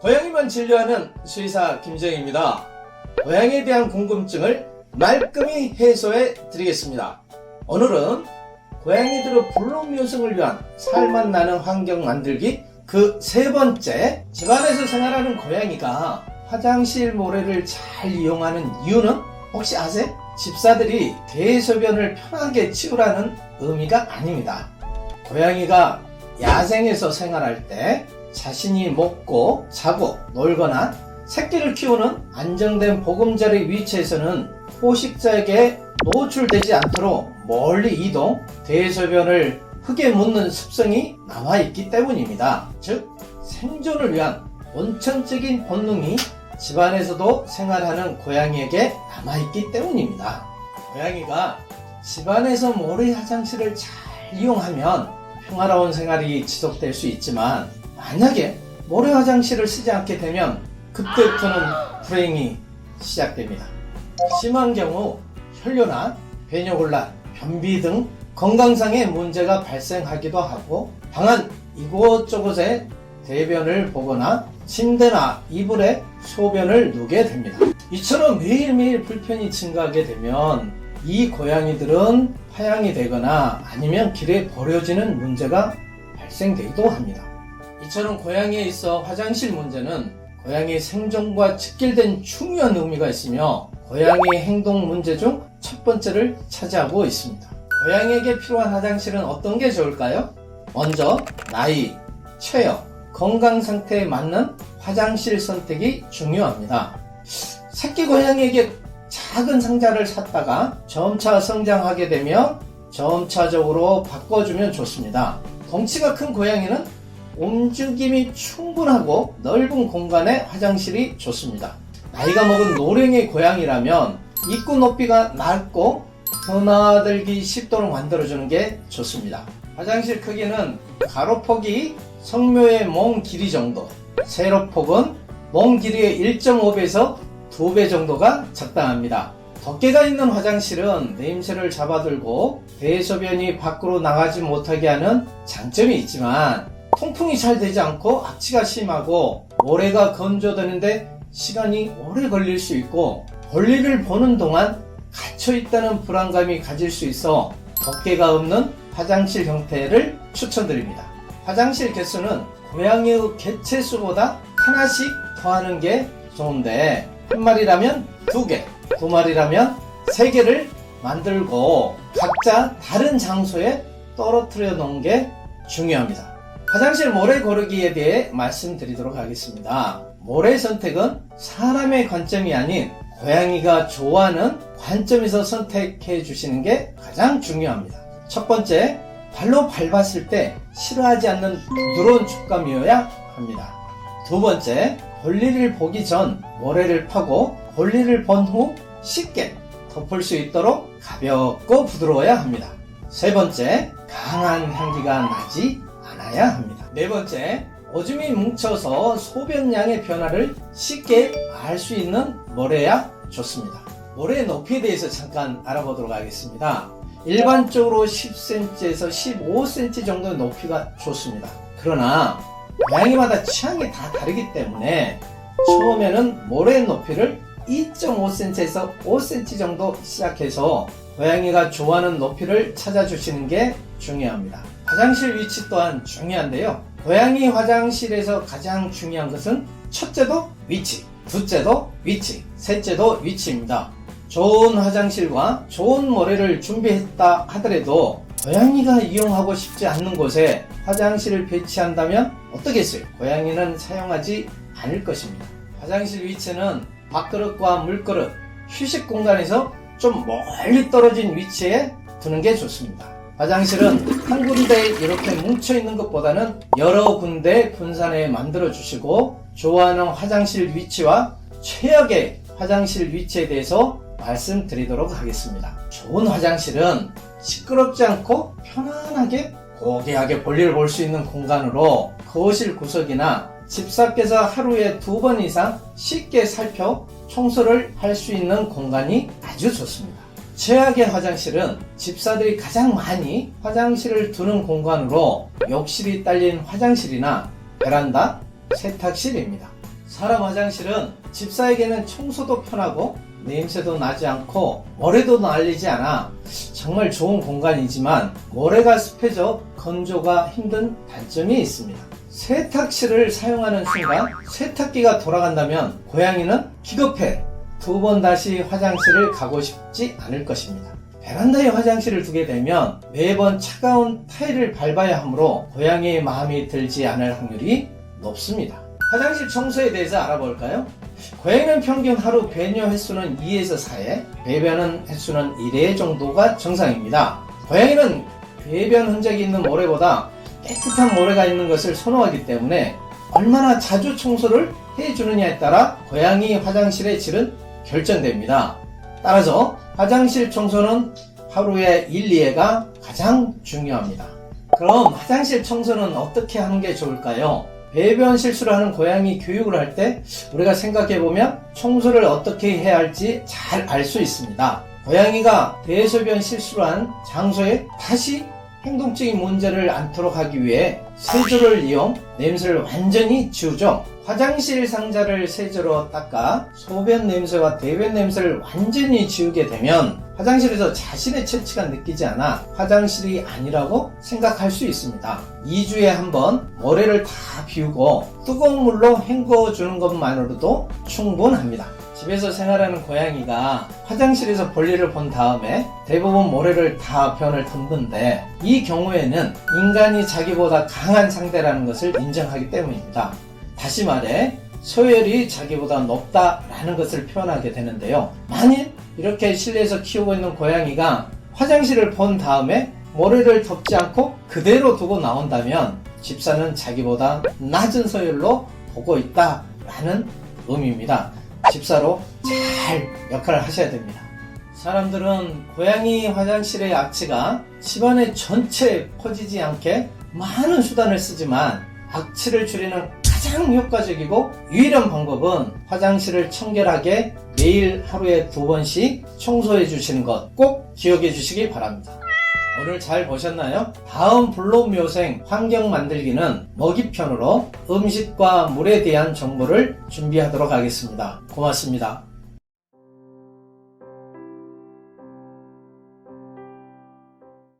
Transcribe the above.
고양이만 진료하는 수의사 김정입니다. 고양이에 대한 궁금증을 말끔히 해소해 드리겠습니다. 오늘은 고양이들의 불로 묘성을 위한 살맛 나는 환경 만들기 그 세 번째 집안에서 생활하는 고양이가 화장실 모래를 잘 이용하는 이유는 혹시 아세요? 집사들이 대소변을 편하게 치우라는 의미가 아닙니다. 고양이가 야생에서 생활할 때 자신이 먹고 자고 놀거나 새끼를 키우는 안정된 보금자리 위치에서는 포식자에게 노출되지 않도록 멀리 이동, 대소변을 흙에 묻는 습성이 남아 있기 때문입니다. 즉, 생존을 위한 원천적인 본능이 집안에서도 생활하는 고양이에게 남아있기 때문입니다. 고양이가 집안에서 모래 화장실을 잘 이용하면 평화로운 생활이 지속될 수 있지만 만약에 모래 화장실을 쓰지 않게 되면 그때부터는 불행이 시작됩니다. 심한 경우 혈뇨나 배뇨곤란, 변비 등 건강상의 문제가 발생하기도 하고 방안 이곳저곳에 대변을 보거나 침대나 이불에 소변을 누게 됩니다. 이처럼 매일매일 불편이 증가하게 되면 이 고양이들은 파양이 되거나 아니면 길에 버려지는 문제가 발생되기도 합니다. 이처럼 고양이에 있어 화장실 문제는 고양이 생존과 직결된 중요한 의미가 있으며 고양이 행동 문제 중 첫 번째를 차지하고 있습니다. 고양이에게 필요한 화장실은 어떤 게 좋을까요? 먼저 나이, 체력, 건강 상태에 맞는 화장실 선택이 중요합니다. 새끼 고양이에게 작은 상자를 샀다가 점차 성장하게 되면 점차적으로 바꿔주면 좋습니다. 덩치가 큰 고양이는 움직임이 충분하고 넓은 공간의 화장실이 좋습니다. 나이가 먹은 노령의 고양이라면 입구 높이가 낮고 드나들기 쉽도록 만들어주는 게 좋습니다. 화장실 크기는 가로폭이 성묘의 몸 길이 정도, 세로폭은 몸 길이의 1.5배에서 2배 정도가 적당합니다. 덮개가 있는 화장실은 냄새를 잡아들고 대소변이 밖으로 나가지 못하게 하는 장점이 있지만 통풍이 잘 되지 않고 악취가 심하고 모래가 건조되는데 시간이 오래 걸릴 수 있고 볼일을 보는 동안 갇혀 있다는 불안감이 가질 수 있어 덮개가 없는 화장실 형태를 추천드립니다. 화장실 개수는 고양이의 개체 수보다 하나씩 더하는 게 좋은데 한 마리라면 두 개, 두 마리라면 세 개를 만들고 각자 다른 장소에 떨어뜨려 놓은 게 중요합니다. 화장실 모래 고르기에 대해 말씀드리도록 하겠습니다. 모래 선택은 사람의 관점이 아닌 고양이가 좋아하는 관점에서 선택해 주시는 게 가장 중요합니다. 첫 번째, 발로 밟았을 때 싫어하지 않는 부드러운 촉감이어야 합니다. 두 번째, 볼일을 보기 전 모래를 파고 볼일을 본 후 쉽게 덮을 수 있도록 가볍고 부드러워야 합니다. 세 번째, 강한 향기가 나지 않아야 합니다. 네 번째, 오줌이 뭉쳐서 소변량의 변화를 쉽게 알 수 있는 모래야 좋습니다. 모래의 높이에 대해서 잠깐 알아보도록 하겠습니다. 일반적으로 10cm에서 15cm 정도의 높이가 좋습니다. 그러나 고양이마다 취향이 다 다르기 때문에 처음에는 모래의 높이를 2.5cm에서 5cm 정도 시작해서 고양이가 좋아하는 높이를 찾아주시는 게 중요합니다. 화장실 위치 또한 중요한데요. 고양이 화장실에서 가장 중요한 것은 첫째도 위치, 둘째도 위치, 셋째도 위치입니다. 좋은 화장실과 좋은 모래를 준비했다 하더라도 고양이가 이용하고 싶지 않는 곳에 화장실을 배치한다면 어떻겠어요? 고양이는 사용하지 않을 것입니다. 화장실 위치는 밥그릇과 물그릇, 휴식 공간에서 좀 멀리 떨어진 위치에 두는 게 좋습니다. 화장실은 한 군데에 이렇게 뭉쳐 있는 것보다는 여러 군데 분산해 만들어 주시고 좋아하는 화장실 위치와 최악의 화장실 위치에 대해서 말씀드리도록 하겠습니다. 좋은 화장실은 시끄럽지 않고 편안하게 고귀하게 볼일을 볼 수 있는 공간으로 거실 구석이나 집사께서 하루에 두 번 이상 쉽게 살펴 청소를 할 수 있는 공간이 아주 좋습니다. 최악의 화장실은 집사들이 가장 많이 화장실을 두는 공간으로 욕실이 딸린 화장실이나 베란다, 세탁실입니다. 사람 화장실은 집사에게는 청소도 편하고 냄새도 나지 않고 모래도 날리지 않아 정말 좋은 공간이지만 모래가 습해져 건조가 힘든 단점이 있습니다. 세탁실을 사용하는 순간 세탁기가 돌아간다면 고양이는 기겁해 두 번 다시 화장실을 가고 싶지 않을 것입니다. 베란다에 화장실을 두게 되면 매번 차가운 타일을 밟아야 하므로 고양이의 마음이 들지 않을 확률이 높습니다. 화장실 청소에 대해서 알아볼까요? 고양이는 평균 하루 배뇨 횟수는 2에서 4회, 배변은 횟수는 1회 정도가 정상입니다. 고양이는 배변 흔적이 있는 모래보다 깨끗한 모래가 있는 것을 선호하기 때문에 얼마나 자주 청소를 해주느냐에 따라 고양이 화장실의 질은 결정됩니다. 따라서 화장실 청소는 하루에 1, 2회가 가장 중요합니다. 그럼 화장실 청소는 어떻게 하는 게 좋을까요? 배변 실수를 하는 고양이 교육을 할 때 우리가 생각해보면 청소를 어떻게 해야 할지 잘 알 수 있습니다. 고양이가 대소변 실수를 한 장소에 다시 행동적인 문제를 않도록 하기 위해 세조를 이용 냄새를 완전히 지우죠. 화장실 상자를 세조로 닦아 소변 냄새와 대변 냄새를 완전히 지우게 되면 화장실에서 자신의 체취가 느끼지 않아 화장실이 아니라고 생각할 수 있습니다. 2주에 한 번 모래를 다 비우고 뜨거운 물로 헹궈 주는 것만으로도 충분합니다. 집에서 생활하는 고양이가 화장실에서 볼일을 본 다음에 대부분 모래를 다 변을 덮는데 이 경우에는 인간이 자기보다 강한 상대라는 것을 인정하기 때문입니다. 다시 말해 소열이 자기보다 높다라는 것을 표현하게 되는데요. 만일 이렇게 실내에서 키우고 있는 고양이가 화장실을 본 다음에 모래를 덮지 않고 그대로 두고 나온다면 집사는 자기보다 낮은 소열로 보고 있다라는 의미입니다. 집사로 잘 역할을 하셔야 됩니다. 사람들은 고양이 화장실의 악취가 집안의 전체에 퍼지지 않게 많은 수단을 쓰지만 악취를 줄이는 가장 효과적이고 유일한 방법은 화장실을 청결하게 매일 하루에 두 번씩 청소해 주시는 것 꼭 기억해 주시기 바랍니다. 오늘 잘 보셨나요? 다음 블록 묘생 환경 만들기는 먹이편으로 음식과 물에 대한 정보를 준비하도록 하겠습니다. 고맙습니다.